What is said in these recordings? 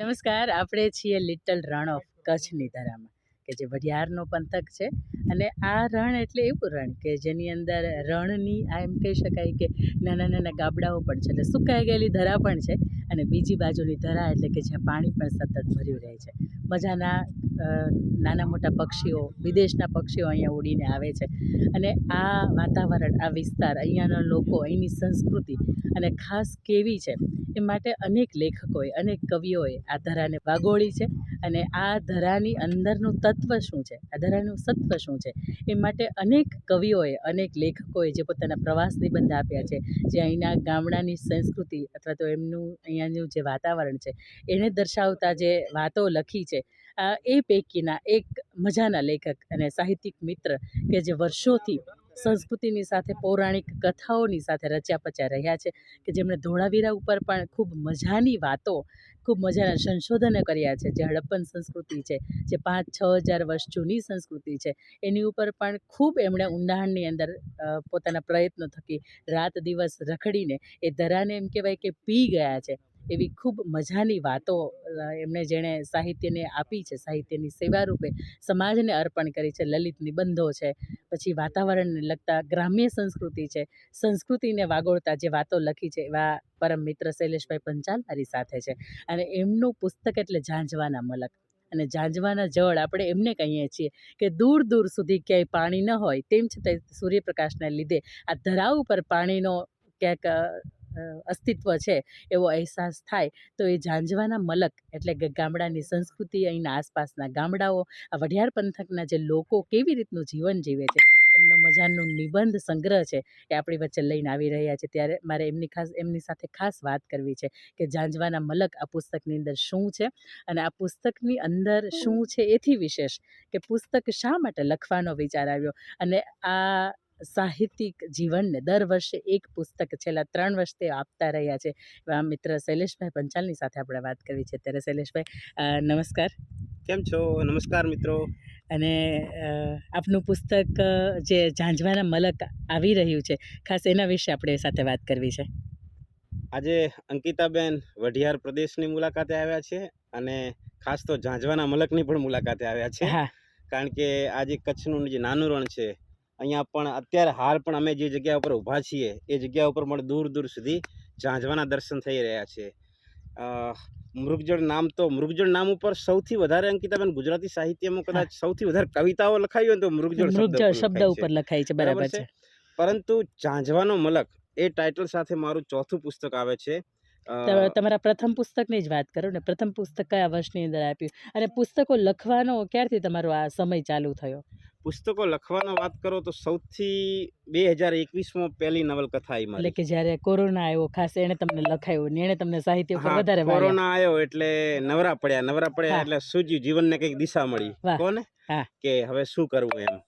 નમસ્કાર. આપણે છીએ લિટલ રણ ઓફ કચ્છની ધરામાં, કે જે વઢિયારનો પંથક છે. અને આ રણ એટલે એવું રણ કે જેની અંદર રણની આ એમ કહી શકાય કે નાના નાના ગાબડાઓ પણ છે, એટલે સુકાઈ ગયેલી ધરા પણ છે. અને બીજી બાજુની ધરા એટલે કે જ્યાં પાણી પણ સતત ભર્યું રહે છે. મજાના નાના મોટા પક્ષીઓ, વિદેશના પક્ષીઓ અહીંયા ઉડીને આવે છે. અને આ વાતાવરણ, આ વિસ્તાર, અહીંયાના લોકો, અહીંની સંસ્કૃતિ અને ખાસ કેવી છે એ માટે અનેક લેખકોએ, અનેક કવિઓએ આ ધરાને વાગોળી છે. અને આ ધરાની અંદરનું તત્વ શું છે? આ ધરાનું સત્વ શું છે? એ માટે અનેક કવિઓએ, અનેક લેખકોએ જે પોતાના પ્રવાસ નિબંધ આપ્યા છે, જે અહીંના ગામડાની સંસ્કૃતિ અથવા તો એમનું અહીંયાનું જે વાતાવરણ છે, એને દર્શાવતા જે વાતો લખી છે એ પૈકીના એક મજાના લેખક અને સાહિત્યિક મિત્ર કે જે વર્ષોથી સંસ્કૃતિની સાથે, પૌરાણિક કથાઓની સાથે રચ્યા પચ્યા રહ્યા છે કે જેમણે ધોળાવીરા ઉપર પણ ખૂબ મજાની વાતો, ખૂબ મજાના સંશોધનો કર્યા છે. જે હડપ્પન સંસ્કૃતિ છે, જે પાંચ છ હજાર વર્ષ જૂની સંસ્કૃતિ છે, એની ઉપર પણ ખૂબ એમણે ઊંડાણની અંદર પોતાના પ્રયત્નો થકી રાત દિવસ રખડીને એ ધરાને એમ કહેવાય કે પી ગયા છે. એવી ખૂબ મજાની વાતો એમણે જેણે સાહિત્યને આપી છે સાહિત્યની સેવા રૂપે સમાજને અર્પણ કરી છે લલિત નિબંધો છે પછી વાતાવરણને લગતા ગ્રામ્ય સંસ્કૃતિ છે સંસ્કૃતિને વાગોળતા જે વાતો લખી છે એવા પરમ મિત્ર શૈલેષભાઈ પંચાલ મારી સાથે છે. અને એમનું પુસ્તક એટલે ઝાંઝવાના મલક. અને ઝાંઝવાના જળ આપણે એમને કહીએ છીએ કે દૂર દૂર સુધી ક્યાંય પાણી ન હોય તેમ છતાં સૂર્યપ્રકાશને લીધે આ ધરા ઉપર પાણીનો ક્યાંક અસ્તિત્વ છે એવો અહેસાસ થાય, તો એ ઝાંઝવાના મલક એટલે કે ગામડાની સંસ્કૃતિ અહીંના આસપાસના ગામડાઓ, આ વઢિયાર પંથકના જે લોકો કેવી રીતનું જીવન જીવે છે, એમનો મજાનો નિબંધ સંગ્રહ છે એ આપણી વચ્ચે લઈને આવી રહ્યા છે. ત્યારે મારે એમની ખાસ, એમની સાથે ખાસ વાત કરવી છે કે ઝાંઝવાના મલક આ પુસ્તકની અંદર શું છે અને આ પુસ્તકની અંદર શું છે એથી વિશેષ કે પુસ્તક શા માટે લખવાનો વિચાર આવ્યો અને આ સાહિત્યિક જીવનને દર વર્ષે એક પુસ્તક છેલ્લા ત્રણ વર્ષથી આપતા રહ્યા છે. એવા મિત્ર શૈલેષભાઈ પંચાલની સાથે આપણે વાત કરવી છે. ત્યારે શૈલેષભાઈ નમસ્કાર. કેમ છો? નમસ્કાર મિત્રો. અને આપનું પુસ્તક જે ઝાંઝવાના મલક આવી રહ્યું છે ખાસ એના વિશે આપણે સાથે વાત કરવી છે. આજે અંકિતાબેન વઢિયાર પ્રદેશની મુલાકાતે આવ્યા છે અને ખાસ તો ઝાંઝવાના મલકની પણ મુલાકાતે આવ્યા છે. હા. કારણ કે આજે કચ્છનું જે નાનું રણ છે અહીંયા પણ અત્યારે હાલ પણ અમે જે જગ્યા ઉપર ઊભા છીએ એ જગ્યા ઉપર પણ દૂર દૂર સુધી ઝાંઝવાના દર્શન થઈ રહ્યા છે. મૃગજળ નામ તો મૃગજળ નામ ઉપર સૌથી વધારે અંકિતાબેન ગુજરાતી સાહિત્યમાં કદાચ સૌથી વધારે કવિતાઓ લખાઈ હોય તો મૃગજળ શબ્દ ઉપર લખાય છે બરાબર છે? પરંતુ ઝાંઝવાનો મલક એ ટાઇટલ સાથે મારું ચોથું પુસ્તક આવે છે. તમારા પ્રથમ પુસ્તકની જ વાત કરો ને પ્રથમ પુસ્તક કયા વર્ષની અંદર આપ્યું? અને પુસ્તકો લખવાનો ક્યારથી તમારો આ સમય ચાલુ થયો? પુસ્તકો લખવાનો વાત કરો તો સૌથી બે હજાર એકવીસમાં પહેલી નવલકથા આવી એટલે કે જ્યારે કોરોના આવ્યો ખાસ એને તમને લખાયું ને એણે તમને સાહિત્ય ઉપર વધારે કોરોના આવ્યો એટલે નવરા પડ્યા નવરા પડ્યા એટલે સૂજ્યું જીવનને કંઈક દિશા મળી. કોને? કે હવે શું કરવું એમ.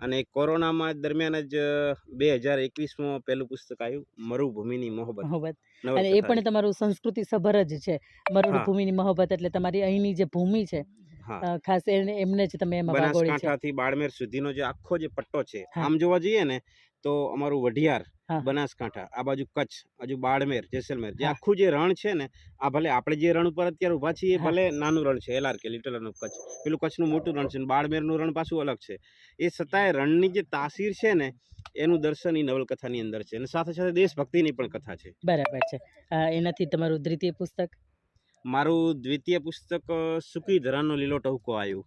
અને કોરોનામાં દરમિયાન જ બે હજાર એકવીસમાં પહેલું પુસ્તક આવ્યું મરુભૂમિની મોહબત મોહબત અને એ પણ તમારું સંસ્કૃતિ સભર જ છે. મરુભૂમિની મોહબત એટલે તમારી અહીંની જે ભૂમિ છે ખાસ એમને જ તમે એમાં બનાસકાંઠાથી બાડમેર સુધીનો જે આખો જે પટ્ટો છે આમ જોવા જઈએ ને તો અમારું વઢિયાર બનાસકાંઠા આ બાજુ કચ્છ હજુ બાડમેર જેસલમેર જે આખું જે રણ છે ને આ ભલે આપણે જે રણ ઉપર અત્યારે ઊભા છીએ ભલે નાનું રણ છે એલઆર કે લિટલ ઓફ કચ્છ પેલું કચ્છનું મોટું રણ છે બાડમેરનું રણ પાછું અલગ છે. એ છતાંય રણની જે તાસીર છે ને એનું દર્શન એ નવલકથાની અંદર છે અને સાથે સાથે દેશભક્તિની પણ કથા છે. બરાબર છે. એનાથી તમારું દ્વિતીય પુસ્તક? મારું દ્વિતીય પુસ્તક સુકી ધરાનો લીલો ટહુકો આવ્યું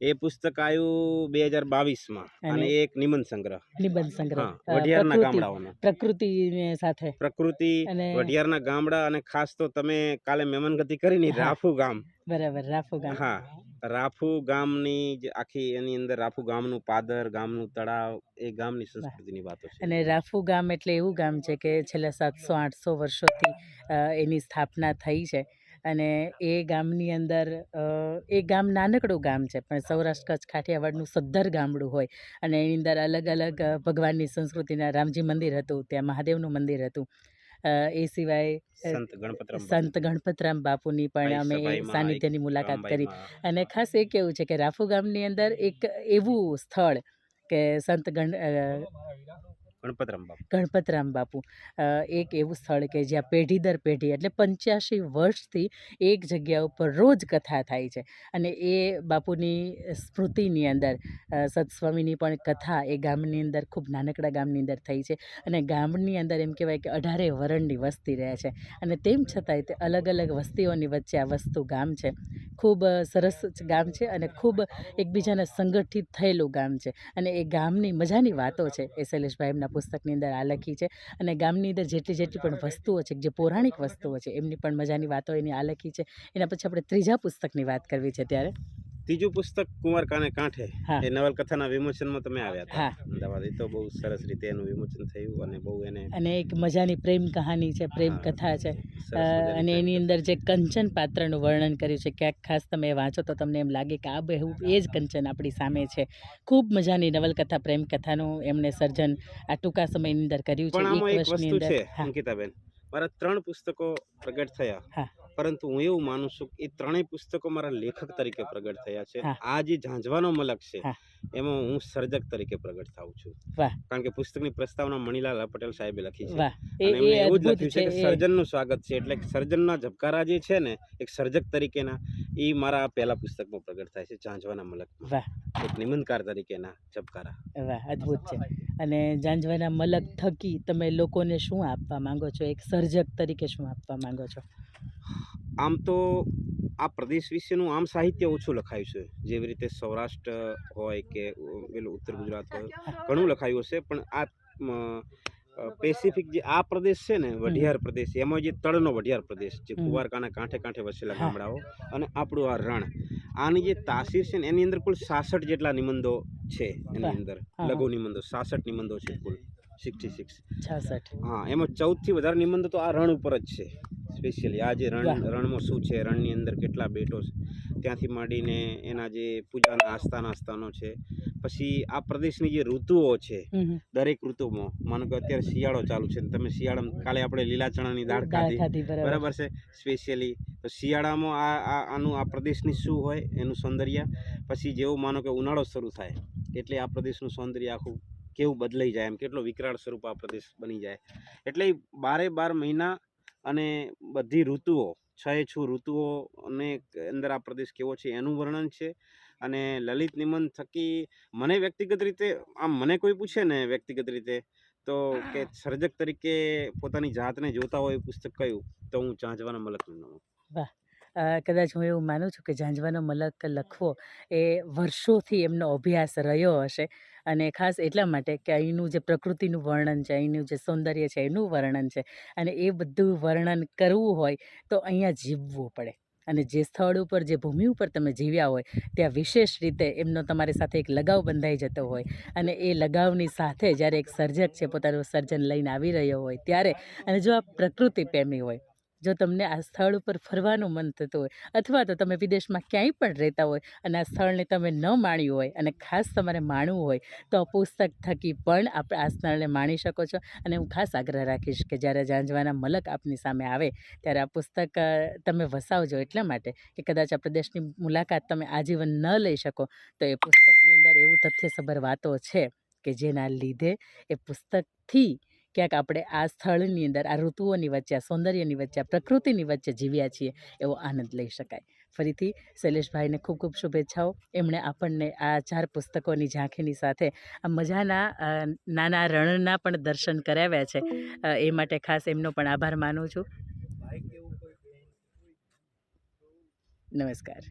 એ પુસ્તક આવ્યું બે હજાર બાવીસમાં અને એક નિબંધ સંગ્રહ. નિબંધ સંગ્રહ. વઢિયારના ગામડાઓનો. પ્રકૃતિ સાથે. પ્રકૃતિ વઢિયારના ગામડા અને ખાસ તો તમે કાલે મેમનગતિ કરીને રાફુ ગામ. બરાબર રાફુ ગામ. હા રાફુ ગામની જે આખી એની અંદર રાફુ ગામનું પાદર ગામનું તળાવ એ ગામની સંસ્કૃતિની વાતો છે. અને રાફુ ગામ એટલે એવું ગામ છે કે છેલ્લા સાતસો આઠસો વર્ષોથી એની સ્થાપના થઈ છે. અને એ ગામની અંદર એ ગામ નાનકડું ગામ છે પણ સૌરાષ્ટ્ર કચ્છ કાઠિયાવાડનું સદ્ધર ગામડું હોય. અને એની અંદર અલગ અલગ ભગવાનની સંસ્કૃતિના રામજી મંદિર હતું ત્યાં મહાદેવનું મંદિર હતું. એ સિવાય સંત ગણપતરામ બાપુની પણ અમે સાનિધ્યની મુલાકાત કરી. અને ખાસ એ કેવું છે કે રાફુ ગામની અંદર એક એવું સ્થળ કે સંત ગણ ગણપતરામ બાપુ ગણપતરામ બાપુ. એક એવું સ્થળ કે જ્યાં પેઢી દર પેઢી, એટલે પંચ્યાસી વર્ષથી એક જગ્યા ઉપર રોજ કથા થાય છે. અને એ બાપુની સ્મૃતિની અંદર સત્સ્વામીની પણ કથા એ ગામની અંદર, ખૂબ નાનકડા ગામની અંદર થઈ છે. અને ગામની અંદર એમ કહેવાય કે અઢારે વરણની વસ્તી રહે છે. અને તેમ છતાંય તે અલગ અલગ વસ્તીઓની વચ્ચે આ વસ્તુ ગામ છે. ખૂબ સરસ ગામ છે અને ખૂબ એકબીજાને સંગઠિત થયેલું ગામ છે. અને એ ગામની મજાની વાતો છે એ શૈલેષભાઈ એમના પુસ્તકની અંદર આ લખી છે. અને ગામની અંદર જેટલી જેટલી પણ વસ્તુઓ છે, જે પૌરાણિક વસ્તુઓ છે, એમની પણ મજાની વાતો એની આ લખી છે. એના પછી આપણે ત્રીજા પુસ્તકની વાત કરવી છે ત્યારે. ત્રીજું પુસ્તક કુંવર કાને કાંઠે. એ નવલકથાના વિમોચનમાં તમે આવ્યા હતા. અમદાવાદ. એ તો બહુ સરસ રીતે એનું વિમોચન થયું અને બહુ એને અને એક મજાની પ્રેમ કહાની છે પ્રેમ કથા છે. અને એની અંદર જે કંચન પાત્રનું વર્ણન કર્યું છે ક્યાંક ખાસ તમે વાંચો તો તમને એમ લાગે કે આ બહુ એ જ કંચન આપણી સામે છે. ખૂબ મજાની નવલકથા પ્રેમ કથાનું એમણે સર્જન આ ટૂંકા સમયની અંદર કર્યું છે એક વર્ષની અંદર. અંકિતાબેન. મારા ત્રણ પુસ્તકો પ્રગટ થયા. હા. પરંતુ હું એવું માનું છું કે એ ત્રણેય પુસ્તકો મારા લેખક તરીકે પ્રગટ થયા છે. આ જે ઝાંઝવાનો મલક છે એમાં હું સર્જક તરીકે પ્રગટ થાઉં છું. કારણ કે પુસ્તકની પ્રસ્તાવના મણિલાલ પટેલ સાહેબે લખી છે. અને એમણે એવું જ લખ્યું છે કે સર્જનનું સ્વાગત છે એટલે સર્જનના ઝબકારા જે છે ને એક સર્જક તરીકેના એ મારા પહેલા પુસ્તકમાં પ્રગટ થાય છે ઝાંઝવાના મલકમાં. વાહ. એક નિમંતકાર તરીકેના ઝબકારા વાહ અદ્ભુત છે. અને જાંજવાના મલક થકી તમે લોકોને શું આપવા માંગો છો? એક સર્જક તરીકે શું આપવા માંગો છો? આમ તો આ પ્રદેશ વિશેનું આમ સાહિત્ય ઓછું લખાયું છે. જેવી રીતે સૌરાષ્ટ્ર હોય કે પેલું ઉત્તર ગુજરાત હોય ઘણું લખાયું હશે પણ આ પેસિફિક જે આ પ્રદેશ છે ને વઢિયાર પ્રદેશ એમાં જે તળનો વઢિયાર પ્રદેશ જે. કુવારકાના કાંઠે કાંઠે વસેલા. ગામડાઓ અને આપણું આ રણ. આની જે તાસીર છે ને એની અંદર કુલ સાસઠ જેટલા નિબંધો છે એની અંદર. લઘુ નિબંધો સાસઠ નિબંધો છે કુલ સિક્સટી સિક્સ છાસઠ. હા એમાં ચૌદથી વધારે નિબંધો તો આ રણ ઉપર જ છે સ્પેશિયલી આ જે રણ રણમાં શું છે રણની અંદર કેટલા બેટો છે ત્યાંથી માંડીને એના જે પૂજાના આસ્થાના આસ્થાનો છે. પછી આ પ્રદેશની જે ઋતુઓ છે. દરેક ઋતુમાં માનો કે અત્યારે શિયાળો ચાલુ છે તમે શિયાળામાં કાલે આપણે લીલા ચણાની દાળ ખાધી. બરાબર. છે? સ્પેશિયલી શિયાળામાં આ આનું, આ પ્રદેશની શું હોય એનું સૌંદર્ય? પછી જેવું માનો કે ઉનાળો શરૂ થાય, એટલે આ પ્રદેશનું સૌંદર્ય આખું કેવું બદલાઈ જાય એમ? કેટલો વિકરાળ સ્વરૂપ આ પ્રદેશ બની જાય? એટલે બારે બાર મહિના અને બધી ઋતુઓ, છ એ છ ઋતુઓ અને અંદર આ પ્રદેશ કેવો છે એનું વર્ણન છે. અને લલિત નિમંત થકી મને વ્યક્તિગત રીતે, આમ મને કોઈ પૂછે ને વ્યક્તિગત રીતે, તો કે સર્જક તરીકે પોતાની જાતને જોતા હોય એ પુસ્તક કયું? તો હું ચાંચવાના મલકનું નામ અ, કદાચ હું એવું માનું છું કે ઝાંઝવાનો મલક લખવો એ વર્ષોથી એમનો અભ્યાસ રહ્યો હશે અને ખાસ એટલા માટે કે અહીંનું જે પ્રકૃતિનું વર્ણન છે અહીંનું જે સૌંદર્ય છે એનું વર્ણન છે અને એ બધું વર્ણન કરવું હોય તો અહીંયા જીવવું પડે અને જે સ્થળ ઉપર જે ભૂમિ ઉપર તમે જીવ્યા હોય ત્યાં વિશેષ રીતે એમનો તમારી સાથે એક લગાવ બંધાઈ જતો હોય અને એ લગાવની સાથે જ્યારે એક સર્જક છે પોતાનું સર્જન લઈને આવી રહ્યો હોય ત્યારે અને જો આ પ્રકૃતિ પ્રેમી હોય જો તમને આ સ્થળ ઉપર ફરવાનું મન થતું હોય અથવા તો તમે વિદેશમાં ક્યાંય પણ રહેતા હોય અને આ સ્થળને તમે ન માણ્યું હોય અને ખાસ તમારે માણવું હોય, તો પુસ્તક થકી પણ આપણે આ સ્થળને માણી શકો છો. અને હું ખાસ આગ્રહ રાખીશ કે જ્યારે જાંજવાના મલક આપની સામે આવે, ત્યારે આ પુસ્તક તમે વસાવજો એટલા માટે કે કદાચ આ પ્રદેશની મુલાકાત તમે આજીવન ન લઈ શકો. તો એ પુસ્તકની અંદર એવું તથ્યસભર વાતો છે કે જેના લીધે એ પુસ્તકથી ક્યાંક આપણે આ સ્થળની અંદર આ ઋતુઓની વચ્ચે આ સૌંદર્યની વચ્ચે આ પ્રકૃતિની વચ્ચે જીવ્યા છીએ એવો આનંદ લઈ શકાય. ફરીથી શૈલેષભાઈને ખૂબ ખૂબ શુભેચ્છાઓ. એમણે આપણને આ ચાર પુસ્તકોની ઝાંખીની સાથે આ મજાના નાના રણના પણ દર્શન કરાવ્યા છે. એ માટે ખાસ એમનો પણ આભાર માનું છું. નમસ્કાર.